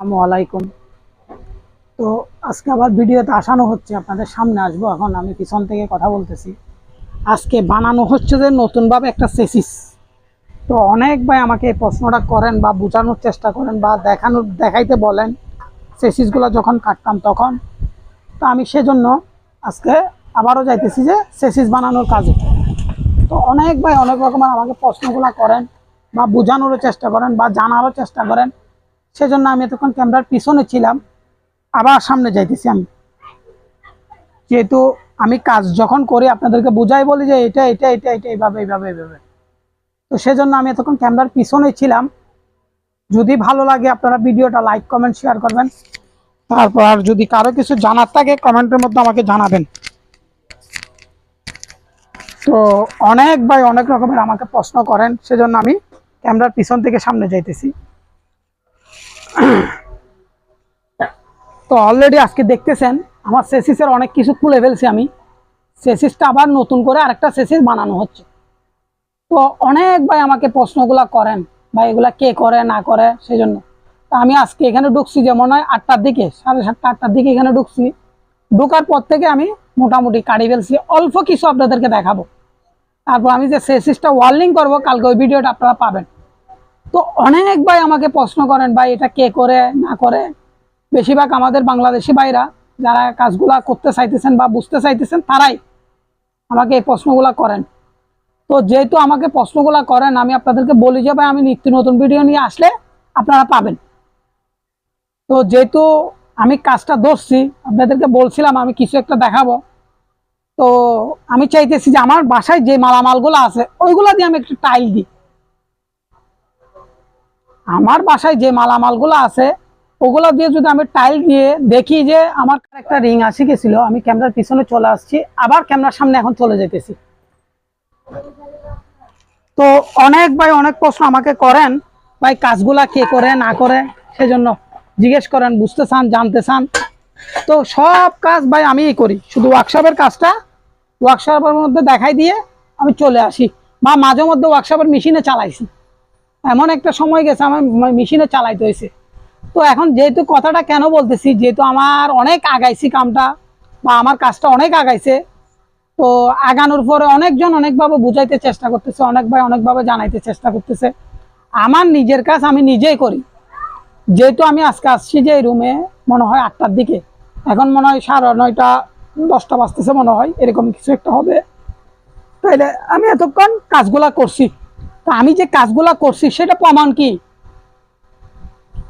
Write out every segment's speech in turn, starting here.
আসসালামু আলাইকুম। তো আজকে আবার ভিডিওতে আসানো হচ্ছে, আপনাদের সামনে আসব। এখন আমি পিছন থেকে কথা বলতেছি। আজকে বানানো হচ্ছে যে নতুনভাবে একটা সেসিস তো অনেক ভাই আমাকে এই প্রশ্নটা করেন বা বোঝানোর চেষ্টা করেন বা দেখানোর, দেখাইতে বলেন সেসিসগুলো যখন কাটতাম তখন। তো আমি সেজন্য আজকে আবারও যাইতেছি যে সেসিস বানানোর কাজে। তো অনেক ভাই অনেক রকমের আমাকে প্রশ্নগুলো করেন বা বোঝানোরও চেষ্টা করেন বা জানারও চেষ্টা করেন। সেজন্য আমি এতক্ষণ ক্যামেরার পিছনে ছিলাম, আবার সামনে যাইতেছি আমি। যেহেতু আমি কাজ যখন করি, আপনাদেরকে বুঝাই বলি যে এটা এটা এটা এটা, এইভাবে এইভাবে এইভাবে। তো সেজন্য আমি এতক্ষণ ক্যামেরার পিছনে ছিলাম। যদি ভালো লাগে আপনারা ভিডিওটা লাইক, কমেন্ট, শেয়ার করবেন। তারপর আর যদি কারও কিছু জানার থাকে, কমেন্টের মধ্যে আমাকে জানাবেন। তো অনেক ভাই অনেক রকমের আমাকে প্রশ্ন করেন, সেজন্য আমি ক্যামেরার পিছন থেকে সামনে যাইতেছি। তো অলরেডি আজকে দেখতেছেন, আমার সেসিসের অনেক কিছু খুলে ফেলছি আমি। সেসিসটা আবার নতুন করে আরেকটা সেসিস বানানো হচ্ছে। তো অনেক ভাই আমাকে প্রশ্নগুলা করেন বা এগুলা কে করে, না করে সেই জন্য তা আমি আজকে এখানে ঢুকছি যেমন হয় আটটার দিকে, সাড়ে সাতটা, আটটার দিকে এখানে ঢুকছি। ঢোকার পর থেকে আমি মোটামুটি কাটি ফেলছি, অল্প কিছু আপনাদেরকে দেখাবো। তারপর আমি যে সেসিসটা ওয়ার্লিং করব, কালকে ওই ভিডিওটা আপনারা পাবেন। তো অনেক ভাই আমাকে প্রশ্ন করেন, ভাই, এটা কে করে, না করে? বেশিরভাগ আমাদের বাংলাদেশি ভাইরা যারা কাজগুলা করতে চাইতেছেন বা বুঝতে চাইতেছেন, তারাই আমাকে এই প্রশ্নগুলা করেন। তো যেহেতু আমাকে প্রশ্নগুলা করেন, আমি আপনাদেরকে বলি যে, ভাই, আমি নিত্য নতুন ভিডিও নিয়ে আসলে আপনারা পাবেন। তো যেহেতু আমি কাজটা ধরছি, আপনাদেরকে বলছিলাম আমি কিছু একটা দেখাবো। তো আমি চাইতেছি যে, আমার বাসায় যে মালামালগুলো আছে, ওইগুলো দিয়ে আমি একটু টাইল দিই। আমার বাসায় যে মালামালগুলো আছে, ওগুলো দিয়ে যদি আমি টাইল দিয়ে দেখি যে আমার একটা রিং আসি গেছিল, আমি ক্যামেরার পিছনে চলে আসছি, আবার ক্যামেরার সামনে এখন চলে যেতেছি। তো অনেক ভাই অনেক প্রশ্ন আমাকে করেন, ভাই কাজগুলা কে করে, না করে, সেজন্য জিজ্ঞেস করেন, বুঝতে চান, জানতে চান। তো সব কাজ ভাই আমিই করি, শুধু ওয়ার্কশপের কাজটা ওয়ার্কশপের মধ্যে দেখাই দিয়ে আমি চলে আসি, বা মাঝে মধ্যে ওয়ার্কশপের মেশিনে চালাইছি। এমন একটা সময় গেছে, আমার মেশিনে চালাইতে হয়েছে। তো এখন যেহেতু কথাটা কেন বলতেছি, যেহেতু আমার অনেক আগাইছি কামটা, বা আমার কাজটা অনেক আগাইছে, তো আগানোর পরে অনেকজন অনেকভাবে বুঝাইতে চেষ্টা করতেছে, অনেক ভাই অনেকভাবে জানাইতে চেষ্টা করতেছে। আমার নিজের কাজ আমি নিজেই করি। যেহেতু আমি আজকে আসছি যে রুমে মনে হয় আটটার দিকে, এখন মনে হয় সাড়ে নয়টা, দশটা বাজতেছে মনে হয়, এরকম কিছু একটা হবে। তাইলে আমি এতক্ষণ কাজগুলা করছি। আমি যে কাজগুলা করছি, সেটা প্রমাণ কি?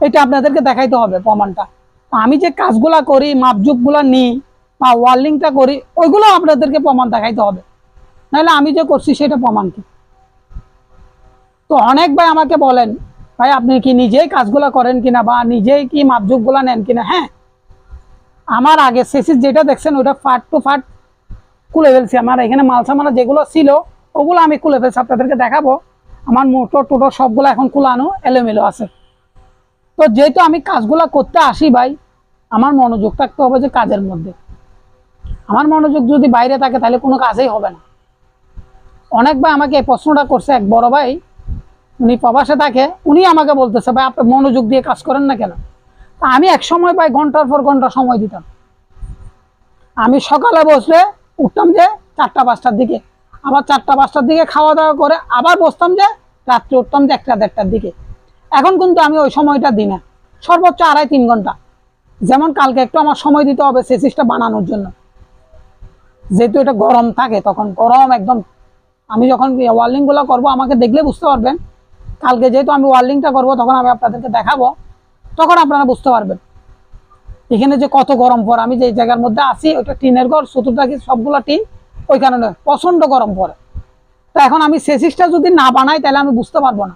এটা আপনাদেরকে দেখাইতে হবে প্রমাণটা। আমি যে কাজগুলা করি, মাপজুপগুলা নিই বা ওয়ার্লিংটা করি, ওইগুলো আপনাদেরকে প্রমাণ দেখাইতে হবে। নাহলে আমি যে করছি, সেটা প্রমাণ কি? তো অনেক ভাই আমাকে বলেন, ভাই, আপনি কি নিজেই কাজগুলা করেন কিনা বা নিজেই কি মাপজুপগুলা নেন কিনা? হ্যাঁ। আমার আগে শেষে যেটা দেখছেন, ওটা ফাট টু ফাট খুলে ফেলছি। আমার এখানে মাল সামানা যেগুলো ছিল, ওগুলো আমি খুলে ফেলছি। আপনাদেরকে দেখাবো। আমার মোটর টোটর সবগুলো এখন কুলানো, এলোমেলো আছে। তো যেহেতু আমি কাজগুলা করতে আসি ভাই, আমার মনোযোগ থাকতে হবে যে কাজের মধ্যে। আমার মনোযোগ যদি বাইরে থাকে তাহলে কোনো কাজেই হবে না। অনেক ভাই আমাকে এই প্রশ্নটা করছে, এক বড় ভাই, উনি প্রবাসে থাকে, উনি আমাকে বলতেছে, ভাই, আপনি মনোযোগ দিয়ে কাজ করেন না কেন? তা আমি এক সময় ভাই ঘণ্টার পর ঘণ্টা সময় দিতাম। আমি সকালে বসলে উঠতাম যে চারটা, পাঁচটার দিকে। আবার চারটা, পাঁচটার দিকে খাওয়া দাওয়া করে আবার বসতাম যে রাত্রে উঠতাম যে একটা, দেড়টার দিকে। এখন কিন্তু আমি ওই সময়টা দিই না। সর্বোচ্চ আড়াই, তিন ঘণ্টা। যেমন কালকে একটু আমার সময় দিতে হবে সেসিসটা বানানোর জন্য। যেহেতু এটা গরম থাকে, তখন গরম একদম আমি যখন ওয়ার্লিংগুলো করব, আমাকে দেখলে বুঝতে পারবেন। কালকে যেহেতু আমি ওয়ার্লিংটা করব, তখন আমি আপনাদেরকে দেখাবো। তখন আপনারা বুঝতে পারবেন। এখানে যে কত গরম পর আমি যে জায়গার মধ্যে আছি ওটা টিনের ঘর চতুর্থাকি সবগুলো টিন। ওই কারণে প্রচণ্ড গরম পড়ে তো এখন আমি সেসিসটা যদি না বানাই, তাহলে আমি বুঝতে পারব না।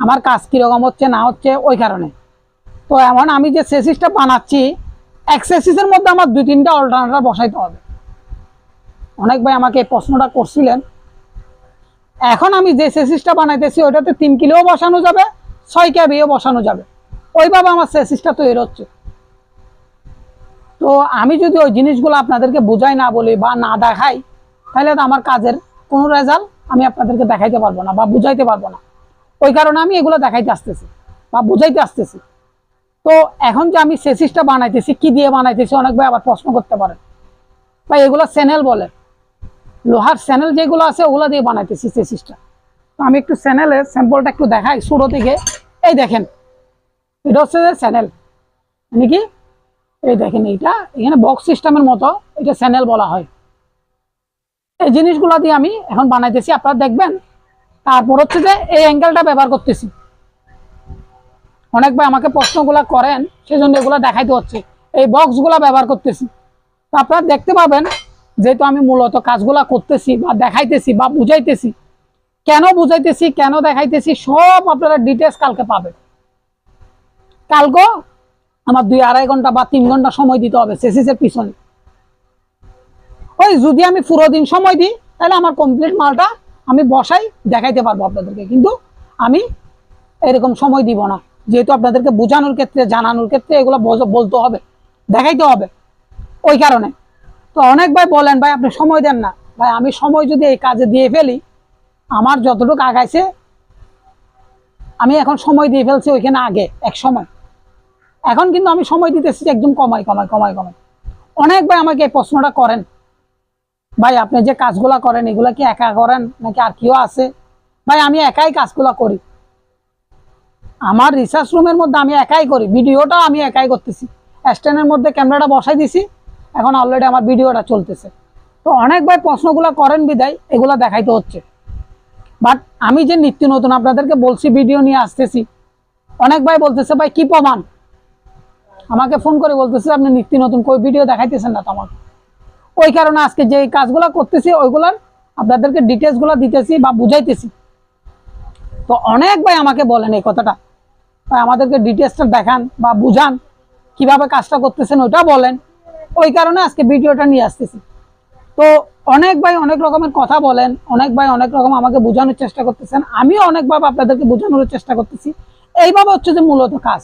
আমার কাজ কীরকম হচ্ছে, না হচ্ছে, ওই কারণে। তো এমন আমি যে সেসিসটা বানাচ্ছি, এক সেসিসের মধ্যে আমার দুই তিনটা অল্টারনেটার বসাইতে হবে। অনেক ভাই আমাকে প্রশ্নটা করছিলেন। এখন আমি যে সেসিসটা বানাইতেছি, ওইটাতে তিন কিলোও বসানো যাবে, ছয় ক্যাবিও বসানো যাবে। ওইভাবে আমার সেসিসটা তৈরি হচ্ছে। তো আমি যদি ওই জিনিসগুলো আপনাদেরকে বোঝাই না বলি বা না দেখাই, তাহলে তো আমার কাজের কোনো রেজাল্ট আমি আপনাদেরকে দেখাইতে পারব না বা বুঝাইতে পারব না। ওই কারণে আমি এগুলো দেখাইতে আসতেছি বা বুঝাইতে আসতেছি। তো এখন যে আমি সেসিসটা বানাইতেছি, কি দিয়ে বানাইতেছি, অনেক ভাই আবার প্রশ্ন করতে পারেন বা এগুলো চ্যানেল বলে। লোহার চ্যানেল যেগুলো আছে, ওগুলো দিয়ে বানাইতেছি সেসিসটা তো আমি একটু চ্যানেলের স্যাম্পলটা একটু দেখাই, শুরু থেকে। এই দেখেন, এটা হচ্ছে যে চ্যানেল মানে কি? এই দেখেন এইটা, এখানে বক্স সিস্টেমের মতো এটা চ্যানেল বলা হয়। এই জিনিসগুলো দিয়ে আমি এখন বানাইতেছি, আপনারা দেখবেন। তারপর হচ্ছে যে এই অ্যাঙ্গেলটা ব্যবহার করতেছি। অনেক ভাই আমাকে প্রশ্নগুলো করেন, সেজন্য এগুলো দেখাইতে হচ্ছে। এই বক্সগুলো ব্যবহার করতেছি। তো আপনারা দেখতে পাবেন, যেহেতু আমি মূলত কাজগুলা করতেছি বা দেখাইতেছি বা বুঝাইতেছি। কেন বুঝাইতেছি, কেন দেখাইতেছি, সব আপনারা ডিটেলস কালকে পাবেন। কালকে আমার দুই আড়াই ঘণ্টা বা তিন ঘণ্টা সময় দিতে হবে সেসিসের পিছনে। ওই যদি আমি পুরো দিন সময় দিই, তাহলে আমার কমপ্লিট মালটা আমি বসাই, দেখাইতে পারব আপনাদেরকে। কিন্তু আমি এরকম সময় দিব না। যেহেতু আপনাদেরকে বোঝানোর ক্ষেত্রে, জানানোর ক্ষেত্রে এগুলো বলতে হবে, দেখাইতে হবে। ওই কারণে। তো অনেক ভাই বলেন, ভাই, আপনি সময় দেন না। ভাই, আমি সময় যদি এই কাজে দিয়ে ফেলি, আমার যতটুকু আগাইছে, আমি এখন সময় দিয়ে ফেলছি ওইখানে আগে, এক সময়। এখন কিন্তু আমি সময় দিতেছি যে একদম কমাই কমাই কমাই কমাই। অনেক ভাই আমাকে এই প্রশ্নটা করেন। ভাই, আপনি যে কাজগুলা করেন, এগুলা কি একা করেন নাকি আর কেউ আছে? ভাই, আমি একাই কাজগুলা করি। আমার রিসার্চ রুমের মধ্যে আমি একাই করি। ভিডিওটা আমি একাই করতেছি। স্ট্যান্ডের মধ্যে ক্যামেরাটা বসাই দিছি। এখন অলরেডি আমার ভিডিওটা চলতেছে। তো অনেক ভাই প্রশ্নগুলো করেন বিদায়, এগুলো দেখাইতে হচ্ছে। বাট আমি যে নিত্য নতুন আপনাদেরকে বলছি ভিডিও নিয়ে আসতেছি, অনেক ভাই বলতেছে, ভাই, কি প্রমাণ? আমাকে ফোন করে বলতেছে, আপনি নিত্য নতুন কই ভিডিও দেখাইতেছেন না তো আমাকে। ওই কারণে আজকে যে কাজগুলো করতেছি, ওইগুলার আপনাদেরকে ডিটেলসগুলো দিতেছি বা বুঝাইতেছি। তো অনেক ভাই আমাকে বলেন এই কথাটা। ভাই, আমাদেরকে ডিটেলসটা দেখান বা বুঝান, কীভাবে কাজটা করতেছেন ওইটা বলেন। ওই কারণে আজকে ভিডিওটা নিয়ে আসতেছি। তো অনেক ভাই অনেক রকমের কথা বলেন, অনেক ভাই অনেক রকম আমাকে বোঝানোর চেষ্টা করতেছেন, আমিও অনেকভাবে আপনাদেরকে বোঝানোর চেষ্টা করতেছি। এইভাবে হচ্ছে যে মূলত কাজ।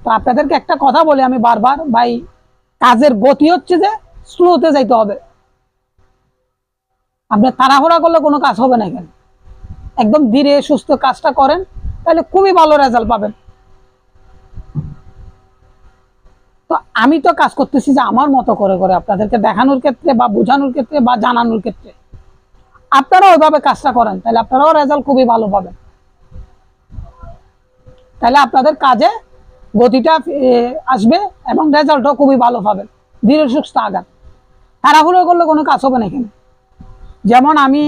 তো আপনাদেরকে একটা কথা বলি আমি বারবার, ভাই, কাজের গতি হচ্ছে যে স্লোতে যাইতে হবে। আপনি তাড়াহুড়া করলে কোনো কাজ হবে না এখানে। একদম ধীরে সুস্থ কাজটা করেন, তাহলে খুবই ভালো রেজাল্ট পাবেন। তো আমি তো কাজ করতেছি যে আমার মতো করে করে আপনাদেরকে দেখানোর ক্ষেত্রে বা বোঝানোর ক্ষেত্রে বা জানানোর ক্ষেত্রে। আপনারা ওইভাবে কাজটা করেন, তাহলে আপনারাও রেজাল্ট খুবই ভালো পাবেন। তাহলে আপনাদের কাজে গতিটা আসবে এবং রেজাল্টও খুবই ভালো পাবেন ধীরে সুস্থ আগান। তাড়াহুড়ো করলে কোনো কাজ হবে না এখানে। যেমন আমি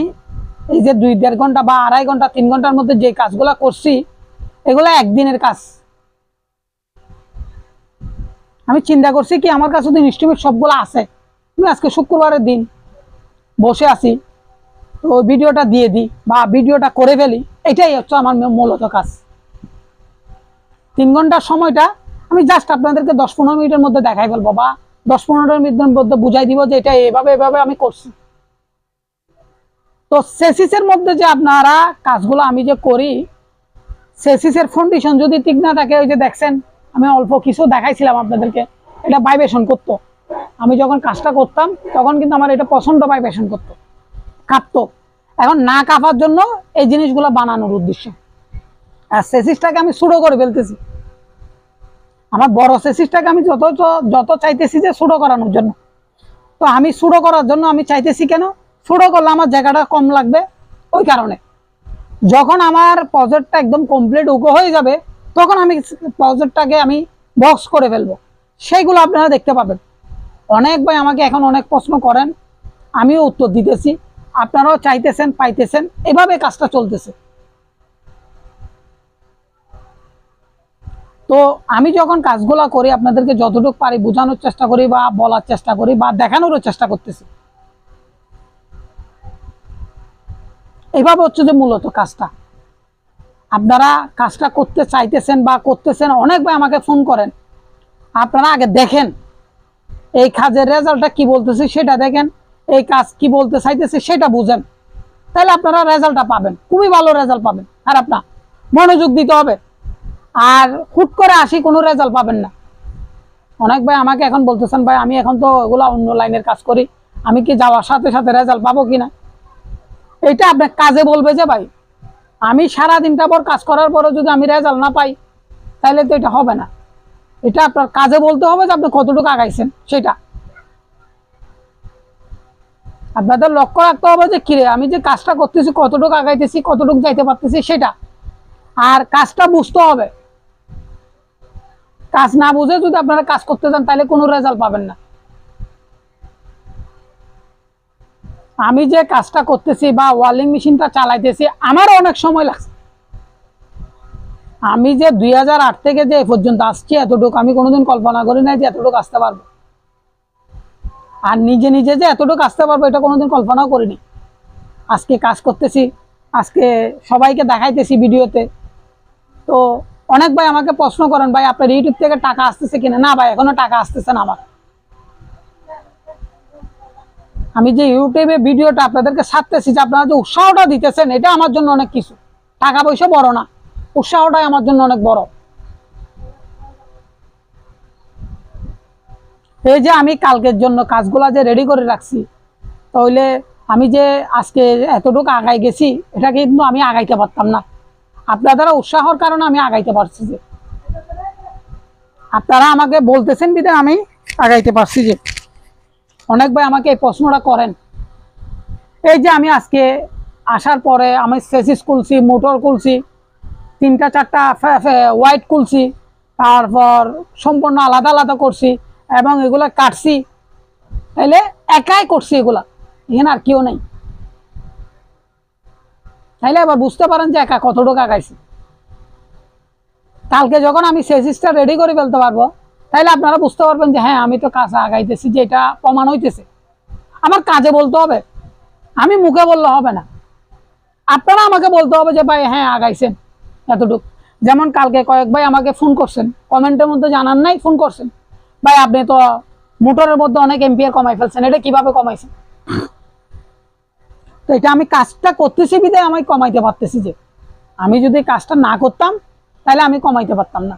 এই যে দুই, দেড় ঘণ্টা বা আড়াই ঘণ্টা, তিন ঘণ্টার মধ্যে যে কাজগুলো করছি, এগুলো একদিনের কাজ। আমি চিন্তা করছি কি, আমার কাছে তো ইনস্ট্রুমেন্ট সবগুলো আছে। আমি আজকে শুক্রবারের দিন বসে আছি। তো ভিডিওটা দিয়ে দিই বা ভিডিওটা করে ফেলি। এটাই হচ্ছে আমার মূলত কাজ। তিন ঘণ্টার সময়টা আমি জাস্ট আপনাদেরকে দশ পনেরো মিনিটের মধ্যে দেখাই ফেলব বা দশ পনেরো মিনিটের মধ্যে বুঝাই দিব যে এটা এভাবে এভাবে আমি করছি। তো সেসিসের মধ্যে যে আপনারা কাজগুলো আমি যে করি, সেসিসের ফাউন্ডেশন যদি ঠিক না থাকে, ওই যে দেখছেন, আমি অল্প কিছু দেখাইছিলাম আপনাদেরকে, এটা ভাইব্রেশন করতো। আমি যখন কাজটা করতাম, তখন কিন্তু আমার এটা পছন্দ ভাইব্রেশন করতো, কাঁপতো। এখন না কাঁপার জন্য এই জিনিসগুলো বানানোর উদ্দেশ্য। আর সেসিসটাকে আমি সুড়ো করে ফেলতেছি। আমার বড় সেসিসটাকে আমি যত যত চাইতেছি যে সুড়ো করানোর জন্য। তো আমি সুড়ো করার জন্য আমি চাইতেছি কেন? সুড়ো করলে আমার জায়গাটা কম লাগবে ওই কারণে। যখন আমার প্রজেক্টটা একদম কমপ্লিট উকো হয়ে যাবে, তখন আমি প্রজেক্টটাকে আমি বক্স করে ফেলব। সেইগুলো আপনারা দেখতে পাবেন। অনেক ভাই আমাকে এখন অনেক প্রশ্ন করেন, আমিও উত্তর দিতেছি। আপনারাও চাইতেছেন, পাইতেছেন, এভাবে কাজটা চলতেছে। তো আমি যখন কাজগুলা করি, আপনাদেরকে যতটুকু পারি বোঝানোর চেষ্টা করি বা বলার চেষ্টা করি বা দেখানোরও চেষ্টা করতেছি। এইভাবে হচ্ছে যে মূলত কাজটা। আপনারা কাজটা করতে চাইতেছেন বা করতেছেন, অনেক ভাই আমাকে ফোন করেন। আপনারা আগে দেখেন, এই কাজের রেজাল্টটা কি বলতেছে সেটা দেখেন, এই কাজ কি বলতে চাইতেছে সেটা বুঝেন। তাহলে আপনারা রেজাল্টটা পাবেন, খুবই ভালো রেজাল্ট পাবেন। আর আপনার মনোযোগ দিতে হবে। আর হুট করে আসি, কোনো রেজাল্ট পাবেন না। অনেক ভাই আমাকে এখন বলতেছেন, ভাই, আমি এখন তো ওগুলা অন্য লাইনের কাজ করি। আমি কি যাওয়ার সাথে সাথে রেজাল্ট পাবো কিনা? এটা আপনার কাজে বলবে যে, ভাই, আমি সারা দিনটা পর কাজ করার পরে যদি আমি রেজাল্ট না পাই তাহলে তো এটা হবে না। এটা আপনার কাজে বলতে হবে যে, আপনি কতটুকু আগাইছেন, সেটা। আপনাদের লক্ষ্য রাখতে হবে যে, কিরে, আমি যে কাজটা করতেছি, কতটুকু আগাইতেছি, কতটুকু যাইতে পারতেছি, সেটা। আর কাজটা বুঝতে হবে। কাজ না বুঝে যদি আপনারা কাজ করতে যান, তাহলে কোনো রেজাল্ট পাবেন না। আমি যে কাজটা করতেছি বা ওয়ালিং মেশিনটা চালাইতেছি, আমারও অনেক সময় লাগছে। আমি যে দুই থেকে যে পর্যন্ত আসছি, এতটুকু আমি কোনোদিন কল্পনা করি নাই যে এতটুকু আসতে পারব। আর নিজে নিজে যে এতটুকু আসতে পারব, এটা কোনোদিন কল্পনাও করিনি। আজকে কাজ করতেছি, আজকে সবাইকে দেখাইতেছি ভিডিওতে। তো অনেক ভাই আমাকে প্রশ্ন করেন, ভাই, আপনার ইউটিউব থেকে টাকা আসতেছে কিনা? না ভাই, এখনও টাকা আসতেছে না আমার। আমি যে ইউটিউবে ভিডিওটা আপনাদেরকে ছাড়তেছি যে আপনারা যে উৎসাহটা দিতেছেন, এটা আমার জন্য অনেক কিছু। টাকা পয়সা বড় না, উৎসাহটাই আমার জন্য অনেক বড়। এই যে আমি কালকের জন্য কাজগুলা যে রেডি করে রাখছি, তাহলে আমি যে আজকে এতটুকু আগাই গেছি, এটা কিন্তু আমি আগাইতে পারতাম না। আপনার দ্বারা উৎসাহর কারণে আমি আগাইতে পারছি যে। আপনারা আমাকে বলতেছেন বিধে আমি আগাইতে পারছি যে। অনেক ভাই আমাকে এই প্রশ্নটা করেন। এই যে আমি আজকে আসার পরে আমি সেসিস খুলছি, মোটর খুলছি, তিনটা, চারটা হোয়াইট খুলছি, তারপর সম্পূর্ণ আলাদা আলাদা করছি এবং এগুলা কাটছি। তাইলে একাই করছি এগুলা। এখানে আর কেউ নেই। তাইলে এবার বুঝতে পারেন যে একা কতটুকু আগাইছি কালকে যখন আমি সেসিসটা রেডি করে ফেলতে পারব, তাইলে আপনারা বুঝতে পারবেন যে হ্যাঁ আমি তো কাজ আগাইতেছি, যে এটা প্রমাণ হইতেছে। আমার কাজে বলতে হবে। আমি মুখে বললে হবে না। আপনারা আমাকে বলতে হবে যে ভাই হ্যাঁ আগাইছেন এতটুকু। যেমন কালকে কয়েক ভাই আমাকে ফোন করছেন। কমেন্টের মধ্যে জানান নাই ফোন করছেন। ভাই, আপনি তো মোটরের মধ্যে অনেক এম্পিয়ার কমাই ফেলছেন। এটা কীভাবে কমাইছেন? তো এটা আমি কাজটা করতেছি বিধায় আমি কমাইতে পারতেছি যে। আমি যদি কাজটা না করতাম, তাহলে আমি কমাইতে পারতাম না।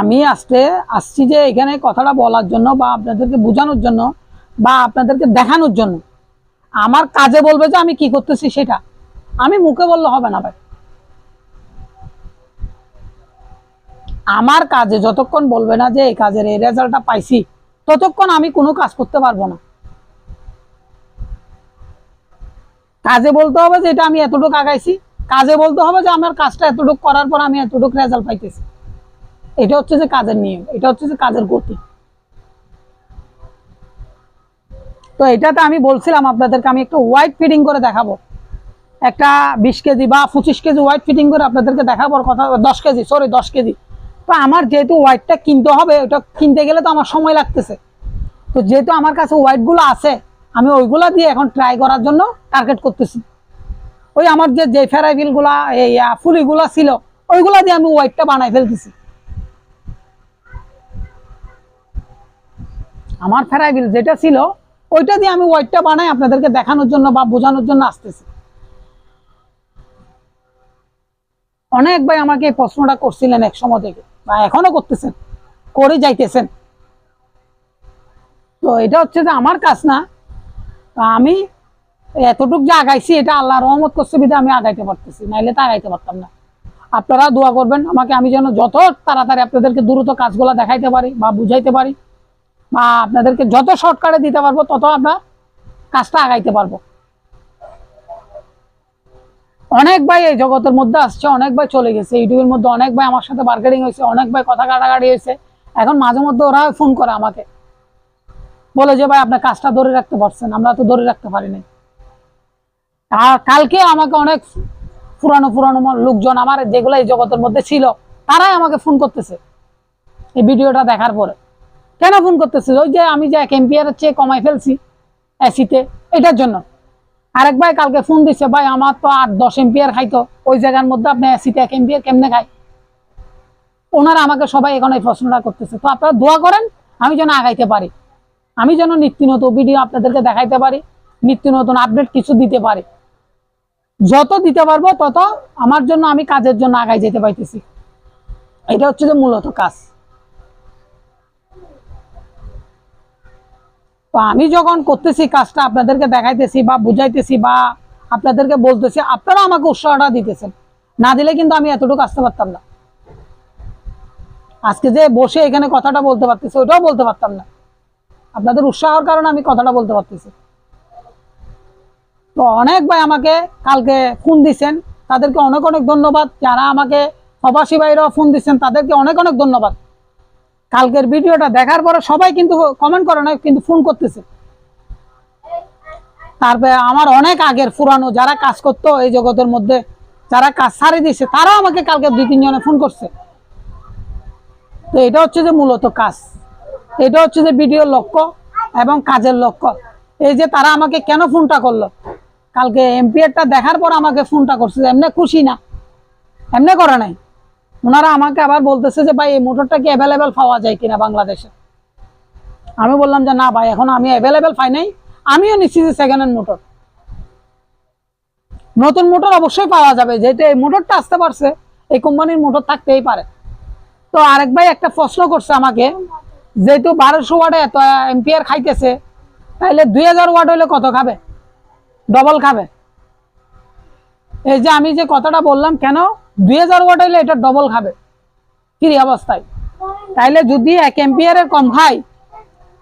আমি আসতে আসছি যে এখানে কথাটা বলার জন্য বা আপনাদেরকে বোঝানোর জন্য বা আপনাদেরকে দেখানোর জন্য। আমার কাজে বলবে যে আমি কি করতেছি সেটা। আমি মুখে বললে হবে না ভাই। আমার কাজে যতক্ষণ বলবে না যে এই কাজের এই রেজাল্টটা পাইছি, ততক্ষণ আমি কোনো কাজ করতে পারব না। কাজে বলতে হবে যে এটা আমি এতটুকু আগাইছি। কাজে বলতে হবে যে আমার কাজটা এতটুকু করার পর আমি এতটুকু রেজাল্ট পাইতেছি। এটা হচ্ছে যে কাজের নিয়ম, এটা হচ্ছে যে কাজের গতি। তো এটাতে আমি বলছিলাম আপনাদেরকে, আমি একটু হোয়াইট ফিটিং করে দেখাবো। একটা বিশ কেজি বা পঁচিশ কেজি হোয়াইট ফিটিং করে আপনাদেরকে দেখাবার কথা দশ কেজি সরি দশ কেজি। তো আমার যেহেতু হোয়াইটটা কিনতে হবে, ওটা কিনতে গেলে তো আমার সময় লাগতেছে। তো যেহেতু আমার কাছে হোয়াইটগুলো আছে আমি ওইগুলা দিয়ে এখন ট্রাই করার জন্য টার্গেট করতেছি। ওই আমার যে যে ফেরাইবিলগুলা এই ফুলিগুলা ছিল, ওইগুলা দিয়ে আমি হোয়াইটটা বানাই ফেলতেছি। আমার ফেরাইবিল যেটা ছিল, ওইটা দিয়ে আমি হোয়াইটটা বানাই আপনাদেরকে দেখানোর জন্য বা বোঝানোর জন্য আসতেছি। অনেক ভাই আমাকে এই প্রশ্নটা করছিলেন এক সময় থেকে, বা এখনও করতেছেন, করে যাইতেছেন। তো এটা হচ্ছে যে আমার কাজ না আমি এতটুক যে আগাইছি, এটা আল্লাহ রহমত করছে বিধে আমি আগাইতে পারতেছি, নাইলে তা আগাইতে পারতাম না। আপনারা দোয়া করবেন, আমাকে আমি যেন যত তাড়াতাড়ি আপনাদেরকে দ্রুত কাজগুলো দেখাইতে পারি বা বুঝাইতে পারি, বা আপনাদেরকে যত শর্টকাটে দিতে পারব, তত আমরা কাজটা আগাইতে পারব। অনেক ভাই এই জগতের মধ্যে আসছে, অনেক ভাই চলে গেছে, ইউটিউবের মধ্যে অনেক ভাই আমার সাথে মার্কেটিং হয়েছে, অনেক ভাই কথা কাটাকাটি হয়েছে। এখন মাঝে মধ্যে ওরা ফোন করে আমাকে। বলে যে, ভাই, আপনার কাজটা ধরে রাখতে পারছেন, আমরা তো ধরে রাখতে পারি নাই। আর কালকে আমাকে অনেক পুরানো পুরানো লোকজন আমার যেগুলো এই জগতের মধ্যে ছিল, তারাই আমাকে ফোন করতেছে এই ভিডিওটা দেখার পরে। কেন ফোন করতেছে? ওই যে আমি যে এক এম্পিয়ারের চেয়ে কমাই ফেলছি এসিতে এটার জন্য। আরেক ভাই কালকে ফোন দিছে, ভাই, আমার তো আট দশ এম্পিয়ার খাইতো, ওই জায়গার মধ্যে আপনি এসিতে এক এম্পিয়ার কেমনে খাই ওনারা আমাকে সবাই এখন এই প্রশ্নটা করতেছে। তো আপনারা দোয়া করেন, আমি যেন আগাইতে পারি। আমি যেন নিত্য নতুন ভিডিও আপনাদেরকে দেখাইতে পারি, নিত্য নতুন আপডেট কিছু দিতে পারি। যত দিতে পারব তত আমার জন্য, আমি কাজের জন্য আগায় যেতে পাইতেছি। এটা হচ্ছে যে মূলত কাজ। তো আমি যখন করতেছি কাজটা, আপনাদেরকে দেখাইতেছি বা বুঝাইতেছি বা আপনাদেরকে বলতেছি, আপনারা আমাকে উৎসাহটা দিতেছেন। না দিলে কিন্তু আমি এতটুকু আসতে পারতাম না। আজকে যে বসে এখানে কথাটা বলতে পারতেছি ওটাও বলতে পারতাম না। আপনাদের উৎসাহের কারণে আমি কথাটা বলতে পারতেছি। তো অনেক ভাই আমাকে কালকে ফোন দিছেন। তাদেরকে অনেক অনেক ধন্যবাদ। যারা আমাকে প্রবাসী ভাইরাও ফোন দিচ্ছেন তাদেরকে অনেক অনেক ধন্যবাদ। কালকের ভিডিওটা দেখার পরে সবাই কিন্তু কমেন্ট করে না কিন্তু ফোন করতেছে। তারপরে আমার অনেক আগের পুরানো যারা কাজ করতো এই জগতের মধ্যে, যারা কাজ ছাড়ে দিছে, তারাও আমাকে কালকে দুই তিনজনে ফোন করছে। তো এটা হচ্ছে যে মূলত কাজ। এটা হচ্ছে যে ভিডিওর লক্ষ্য এবং কাজের লক্ষ্য। এই যে তারা আমাকে কেন ফোনটা করল? কালকে এমপিএরটা দেখার পর আমাকে ফোনটা করছে, এমনি খুশি না। এমনি করে নাই। ওনারা আমাকে আবার বলতেছে যে, ভাই, এই মোটরটা কি অ্যাভেলেবেল পাওয়া যায় কিনা বাংলাদেশে? আমি বললাম যে, না ভাই, এখন আমি অ্যাভেলেবেল পাই নাই। আমিও নিচ্ছি যে সেকেন্ড হ্যান্ড মোটর নতুন মোটর অবশ্যই পাওয়া যাবে, যেহেতু এই মোটরটা আসতে পারছে, এই কোম্পানির মোটর থাকতেই পারে। তো আরেক ভাই একটা প্রশ্ন করছে আমাকে যেহেতু বারোশো ওয়াটে এত এম্পিয়ার খাইতেছে তাহলে দুই হাজার ওয়াট হইলে কত খাবে? ডবল খাবে। এই যে আমি যে কথাটা বললাম, কেন? দুই হাজার ওয়াট হইলে এটা ডবল খাবে। ফ্রি অবস্থায়? তাইলে যদি এক এম্পিয়ারের কম খায়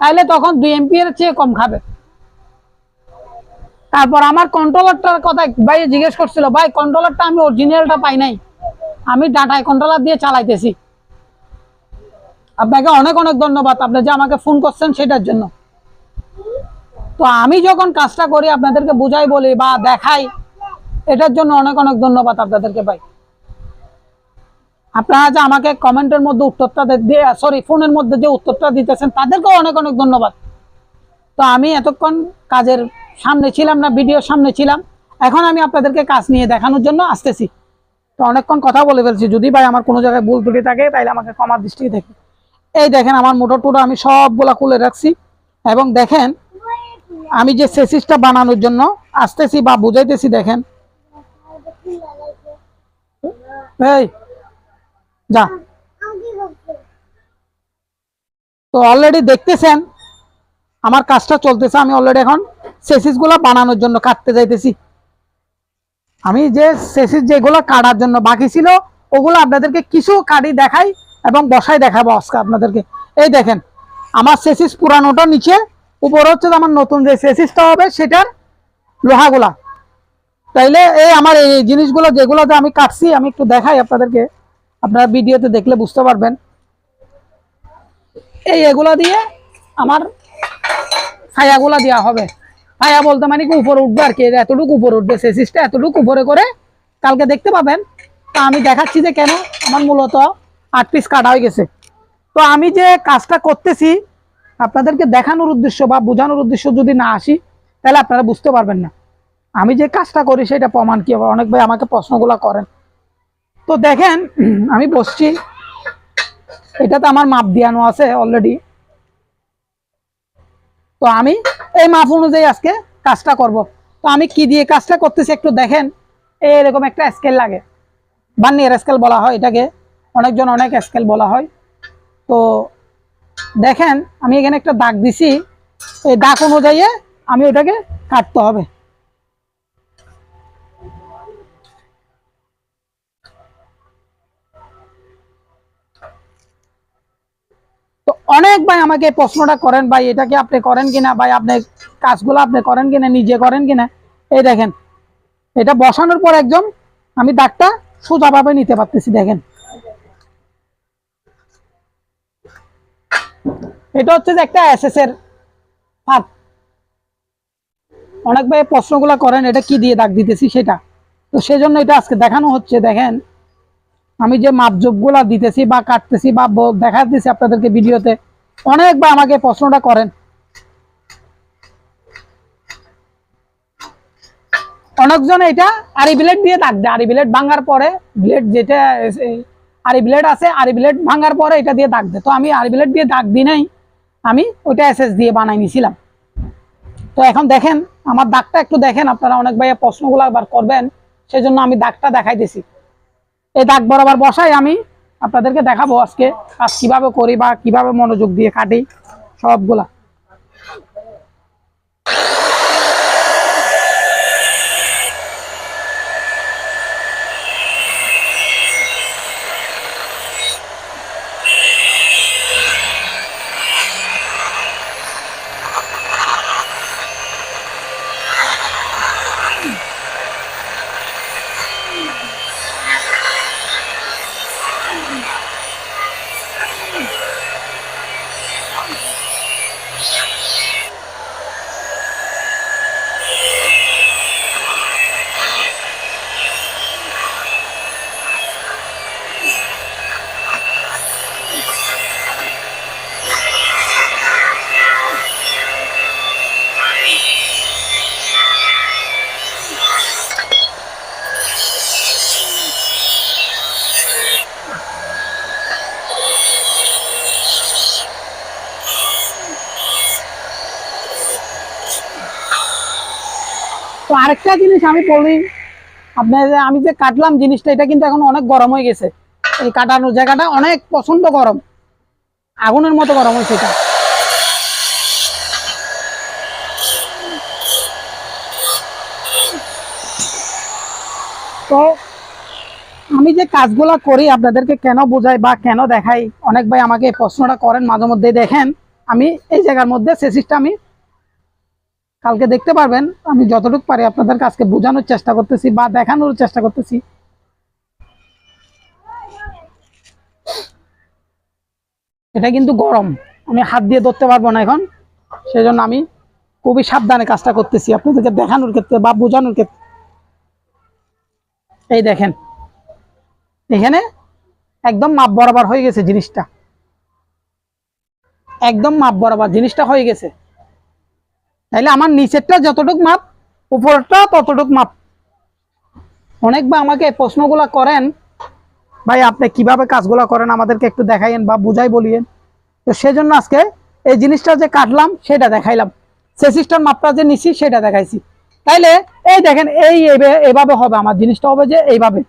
তাহলে তখন দুই এম্পিয়ারের চেয়ে কম খাবে। তারপর আমার কন্ট্রোলারটার কথা ভাই জিজ্ঞেস করছিল, ভাই কন্ট্রোলারটা আমি অরিজিনালটা পাই নাই। আমি ডাটায় কন্ট্রোলার দিয়ে চালাইতেছি। আপনাকে অনেক অনেক ধন্যবাদ। আপনি যে আমাকে ফোন করছেন সেটার জন্য। তো আমি যখন কাজটা করি, আপনাদেরকে বুঝাই বলি বা দেখাই, এটার জন্য অনেক অনেক ধন্যবাদ আপনাদেরকে ভাই। আপনারা যে আমাকে কমেন্টের মধ্যে উত্তরটা দিয়ে সরি ফোনের মধ্যে যে উত্তরটা দিতেছেন, তাদেরকেও অনেক অনেক ধন্যবাদ। তো আমি এতক্ষণ কাজের সামনে ছিলাম না, ভিডিওর সামনে ছিলাম। এখন আমি আপনাদেরকে কাজ নিয়ে দেখানোর জন্য আসতেছি। তো অনেকক্ষণ কথা বলে ফেলছি। যদি ভাই আমার কোনো জায়গায় ভুল ত্রুটি থাকে তাহলে আমাকে কমার দৃষ্টিতে দেখে এই দেখেন আমার মোটর টুটো আমি সবগুলা খুলে রাখছি। এবং দেখেন, আমি যে সেসিসটা বানানোর জন্য আসতেছি বা বুঝাইতেছি, দেখেন। এই, যা। তো অলরেডি দেখতেছেন, আমার কাজটা চলতেছে, আমি অলরেডি এখন সেসিসগুলা বানানোর জন্য কাটতে যাইতেছি। আমি যে সেসিস যেগুলো কাটার জন্য বাকি ছিল, ওগুলো আপনাদেরকে কিছু কাটি দেখাই এবং বসায় দেখাবো আজকে আপনাদেরকে। এই দেখেন, আমার সেসিস পুরানোটা নিচে, উপরে হচ্ছে আমার নতুন যে সেসিসটা হবে, সেটার লোহাগুলা। তাইলে এই আমার এই জিনিসগুলো, যেগুলো যে আমি কাটছি, আমি একটু দেখাই আপনাদেরকে। আপনারা ভিডিওতে দেখলে বুঝতে পারবেন। এই এগুলা দিয়ে আমার ছায়াগুলা দেওয়া হবে। ছায়া বলতে মানে কি উপরে উঠবে আর কি এতটুকু উপরে উঠবে, সেসিসটা এতটুকু উপরে করে কালকে দেখতে পাবেন। তা আমি দেখাচ্ছি যে কেন, আমার মূলত আট পিস কাটা হয়ে গেছে। তো আমি যে কাজটা করতেছি, আপনাদেরকে দেখানোর উদ্দেশ্য বা বোঝানোর উদ্দেশ্য যদি না আসি, তাহলে আপনারা বুঝতে পারবেন না। আমি যে কাজটা করি, সেটা প্রমাণ কি হবে? অনেক ভাই আমাকে প্রশ্নগুলো করেন। তো দেখেন, আমি বসছি। এটা তো আমার মাপ দিয়ানো আছে অলরেডি তো আমি এই মাপ অনুযায়ী আজকে কাজটা করব। তো আমি কি দিয়ে কাজটা করতেছি একটু দেখেন। এরকম একটা স্কেল লাগে। বান্নিয়ার স্কেল বলা হয় এটাকে। অনেকজন অনেক স্কেল বলা হয়। তো দেখেন, আমি এখানে একটা দাগ দিছি। এই দাগ অনুযায়ী আমি ওটাকে কাটতে হবে। তো অনেক ভাই আমাকে প্রশ্নটা করেন, ভাই এটাকে আপনি করেন কিনা? ভাই, আপনি কাজগুলো আপনি করেন কিনা? নিজে করেন কিনা? এই দেখেন, এটা বসানোর পর একদম আমি দাগটা সোজাভাবে নিতে পারতেছি, দেখেন। এটা হচ্ছে যে একটা এসএস এর পাত অনেক ভাই প্রশ্নগুলো করেন, এটা কি দিয়ে দাগ দিতেছি সেটা। তো সেই জন্য এটা আজকে দেখানো হচ্ছে, দেখেন। আমি যে মাপজোপগুলা দিতেছি বা কাটতেছি বা ব- দেখাতেছি আপনাদেরকে ভিডিওতে অনেকবার আমাকে প্রশ্নটা করেন। অনেকজন এটা আরি ব্লেড দিয়ে দাগ দেয়। আরি ব্লেড ভাঙার পরে, ব্লেড যেটা আরি ব্লেড আছে, আরি ব্লেড ভাঙার পরে এটা দিয়ে দাগ দেয়। তো আমি আরি ব্লেড দিয়ে দাগ দিই নাই। আমি ওইটা এসএস দিয়ে বানাই নিছিলাম। তো এখন দেখেন, আমার দাগটা একটু দেখেন, আপনারা অনেক ভাইয়া প্রশ্নগুলো আবার করবেন সেই জন্য আমি দাগটা দেখাইতেছি। এই দাগ বরাবর বসাই আমি আপনাদেরকে দেখাবো আজকে কাজ কীভাবে করি বা কীভাবে মনোযোগ দিয়ে কাটি সবগুলা। তো আরেকটা জিনিস আমি বলি আপনার আমি যে কাটলাম জিনিসটা, এটা কিন্তু এখন অনেক গরম হয়ে গেছে। এই কাটানোর জায়গাটা অনেক প্রচণ্ড গরম। আগুনের মতো গরম হয়েছে এটা। তো আমি যে কাজগুলা করি, আপনাদেরকে কেন বোঝাই বা কেন দেখাই, অনেক ভাই আমাকে প্রশ্নটা করেন, মাঝে মধ্যে দেখেন। আমি এই জায়গার মধ্যে সেসিসটা আমি কালকে দেখতে পারবেন, আমি যতটুকু পারি আপনাদের কাছকে বোঝানোর চেষ্টা করতেছি বা দেখানোর চেষ্টা করতেছি। এটা কিন্তু গরম, আমি হাত দিয়ে ধরতে পারব না এখন সেই জন্য আমি খুবই সাবধানে কাজটা করতেছি আপনাদেরকে দেখানোর ক্ষেত্রে বা বোঝানোর ক্ষেত্রে। এই দেখেন, এখানে একদম মাপ বরাবর হয়ে গেছে জিনিসটা। একদম মাপ বরাবর, জিনিসটা হয়ে গেছে। তাইলে আমার নিচেরটা যতটুক মাপ উপরটা ততটুক মাপ। অনেকবার আমাকে প্রশ্নগুলা করেন, ভাই, আপনি কীভাবে কাজগুলা করেন? আমাদেরকে একটু দেখাইয়েন বা বুঝাই বলিয়েন। তো সেজন্য আজকে এই জিনিসটা যে কাটলাম, সেটা দেখাইলাম। সেসিস্টার মাপটা যে নিছি, সেটা দেখাইছি। তাইলে এই দেখেন, এই এইভাবে- এইভাবে হবে, আমার জিনিসটা হবে যে এইভাবে।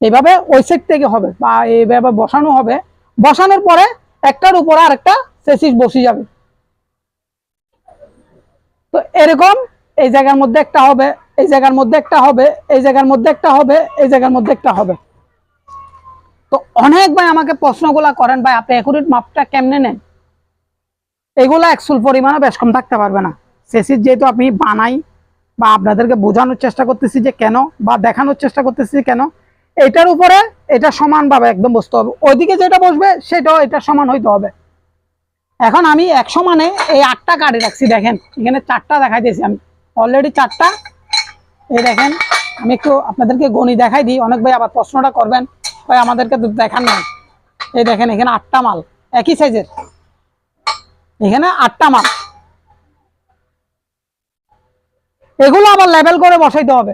এইভাবে ওই সাইড থেকে হবে বা এইভাবে বসানো হবে। বসানোর পরে একটার উপরে আরেকটা সেসিস বসে যাবে। তো এরকম এই জায়গার মধ্যে একটা হবে, এই জায়গার মধ্যে একটা হবে, এই জায়গার মধ্যে একটা হবে, এই জায়গার মধ্যে একটা হবে। তো অনেক ভাই আমাকে প্রশ্নগুলা করেন, ভাই, আপনি একুরেট মাপটা কেমনে নেন? এগুলা একচুল পরিমাণে বেশ কম থাকতে পারবে না। সেসিস যেহেতু আপনি বানাই বা আপনাদেরকে বোঝানোর চেষ্টা করতেছি যে কেন বা দেখানোর চেষ্টা করতেছি কেন, এটার উপরে এটা সমানভাবে একদম বসতে হবে। ওইদিকে যেটা বসবে, সেটাও এটা সমান হইতে হবে। এখন আমি একশো মানে এই আটটা কাটে রাখছি, দেখেন। এখানে চারটা দেখাইতেছি আমি। অলরেডি চারটা। এই দেখেন, আমি একটু আপনাদেরকে গণি দেখাই দিই। অনেক ভাই আবার প্রশ্নটা করবেন ভাই আমাদেরকে দেখান নাই। এই দেখেন, এখানে আটটা মাল, একই সাইজের। এখানে আটটা মাল। এগুলো আবার লেভেল করে বসাইতে হবে।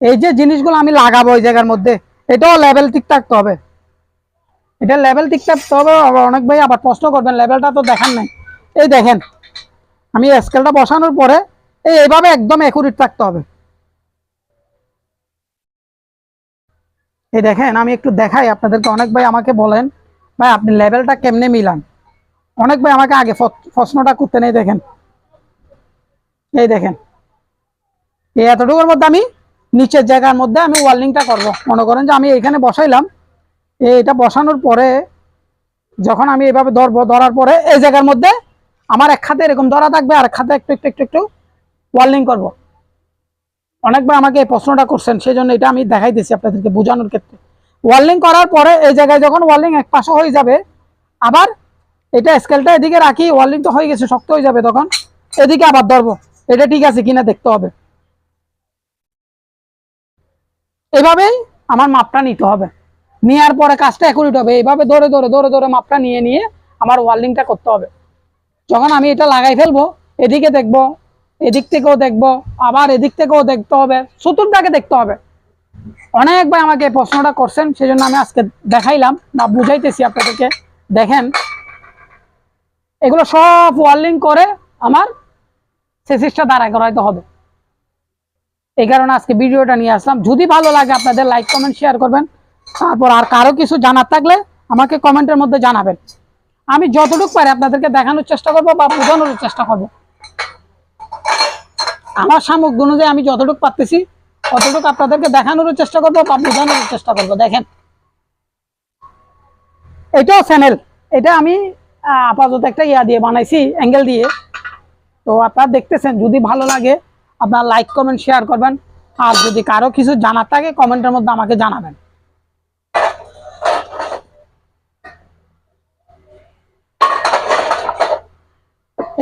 এই যে জিনিসগুলো আমি লাগাবো ওই জায়গার মধ্যে, এটাও লেভেল ঠিক থাকতে হবে। এটা লেভেল ঠিক তবে অনেক ভাই আবার প্রশ্ন করবেন লেভেলটা তো দেখান নাই। এই দেখেন, আমি স্কেলটা বসানোর পরে এই এইভাবে একদম একুরেট থাকতে হবে। এই দেখেন, আমি একটু দেখাই, আপনাদেরকে অনেক ভাই আমাকে বলেন, ভাই আপনি লেভেলটা কেমনে মিলান? অনেক ভাই আমাকে আগে প্রশ্নটা করতে নেই দেখেন। এই দেখেন, এই এতটুকুর মধ্যে আমি নিচের জায়গার মধ্যে আমি ওয়ার্লিংটা করব। মনে করেন যে আমি এখানে বসাইলাম এটা বসানোর পরে যখন আমি এভাবে ধরবো, ধরার পরে এই জায়গার মধ্যে আমার এক খাতে এরকম ধরা থাকবে, আর এক খাতে একটু একটু একটু একটু ওয়ার্লিং করব। অনেকবার আমাকে এই প্রশ্নটা করছেন সেই জন্য এটা আমি দেখাই দেখাইতেছি আপনাদেরকে বোঝানোর ক্ষেত্রে। ওয়ার্লিং করার পরে এই জায়গায় যখন ওয়ার্লিং এক পাশে হয়ে যাবে, আবার এটা স্কেলটা এদিকে রাখি ওয়ার্লিং তো হয়ে গেছে, শক্ত হয়ে যাবে তখন। এদিকে আবার ধরবো, এটা ঠিক আছে কিনা দেখতে হবে। এভাবেই আমার মাপটা নিতে হবে। নেওয়ার পরে কাজটা একুরেট হবে। এইভাবে ধরে ধরে ধরে ধরে মাপটা নিয়ে নিয়ে আমার ওয়ার্লিংটা করতে হবে। যখন আমি এটা লাগাই ফেলব, এদিকে দেখব, এদিক থেকেও দেখব, আবার এদিক থেকেও দেখতে হবে চতুর্দাকে দেখতে হবে। অনেক ভাই আমাকে প্রশ্নটা করছেন সেই জন্য আমি আজকে দেখাইলাম, না বুঝাইতেছি আপনাদেরকে। দেখেন, এগুলো সব ওয়ার্লিং করে আমার সেসিসটা দাঁড়ায় করাইতে হবে। এই কারণে আজকে ভিডিওটা নিয়ে আসলাম। যদি ভালো লাগে আপনাদের লাইক কমেন্ট শেয়ার করবেন। তারপর আর কারও কিছু জানার থাকলে আমাকে কমেন্টের মধ্যে জানাবেন। আমি যতটুকু পারি আপনাদেরকে দেখানোর চেষ্টা করব বা বোঝানোর চেষ্টা করব। আমার সামগ্রী অনুযায়ী আমি যতটুকু পারতেছি, ততটুকু আপনাদেরকে দেখানোর চেষ্টা করব বা বোঝানোর চেষ্টা করব। দেখেন। এটাও চ্যানেল এটা আমি আপাতত একটা ইয়া দিয়ে বানাইছি অ্যাঙ্গেল দিয়ে। তো আপনারা দেখতেছেন, যদি ভালো লাগে, আপনার লাইক কমেন্ট শেয়ার করবেন। আর যদি কারও কিছু জানার থাকে, কমেন্টের মধ্যে আমাকে জানাবেন।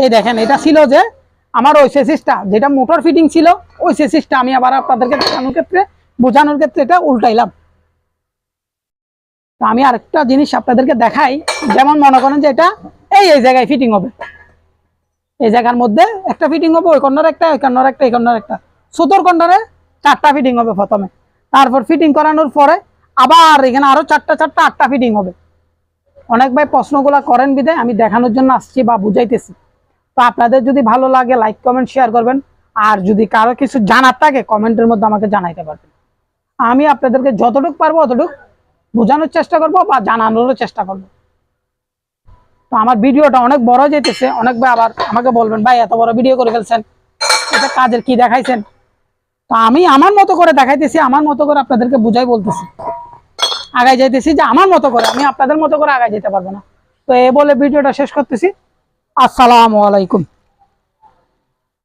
এই দেখেন, এটা ছিল যে আমার ওই সেসিসটা যেটা মোটর ফিটিং ছিল, ওই সেসিসটা আমি আবার আপনাদেরকে দেখানোর ক্ষেত্রে, বোঝানোর ক্ষেত্রে এটা উল্টাইলাম। তো আমি আরেকটা জিনিস আপনাদেরকে দেখাই, যেমন মনে করেন যে এটা এই এই জায়গায় ফিটিং হবে। এই জায়গার মধ্যে একটা ফিটিং হবে, ওই কর্নার একটা ওই কর্নার একটা, এই কর্নার একটা। সুতোর কর্নারে চারটা ফিটিং হবে প্রথমে। তারপর ফিটিং করানোর পরে আবার এখানে আরও চারটা চারটা, আটটা ফিটিং হবে। অনেক ভাই প্রশ্নগুলা করেন বিদায় আমি দেখানোর জন্য আসছি বা বুঝাইতেছি। তো আপনাদের যদি ভালো লাগে লাইক কমেন্ট শেয়ার করবেন। আর যদি কারও কিছু জানার থাকে, কমেন্টের মধ্যে আমাকে জানাইতে পারবেন। আমি আপনাদেরকে যতটুকু পারব অতটুকু বোঝানোর চেষ্টা করব বা জানানোরও চেষ্টা করব। তো আমার ভিডিওটা অনেক বড় যেতেছে, অনেক ভাই আবার আমাকে বলবেন, ভাই, এত বড় ভিডিও করে ফেলছেন। এটা কাজের কি দেখাইছেন? তো আমি আমার মতো করে দেখাইতেছি, আমার মতো করে আপনাদেরকে বুঝাই বলতেছি। আগায় যাইতেছি যে আমার মতো করে, আমি আপনাদের মতো করে আগায় যেতে পারব না। তো এ বলে ভিডিওটা শেষ করতেছি। আসসালামু আলাইকুম।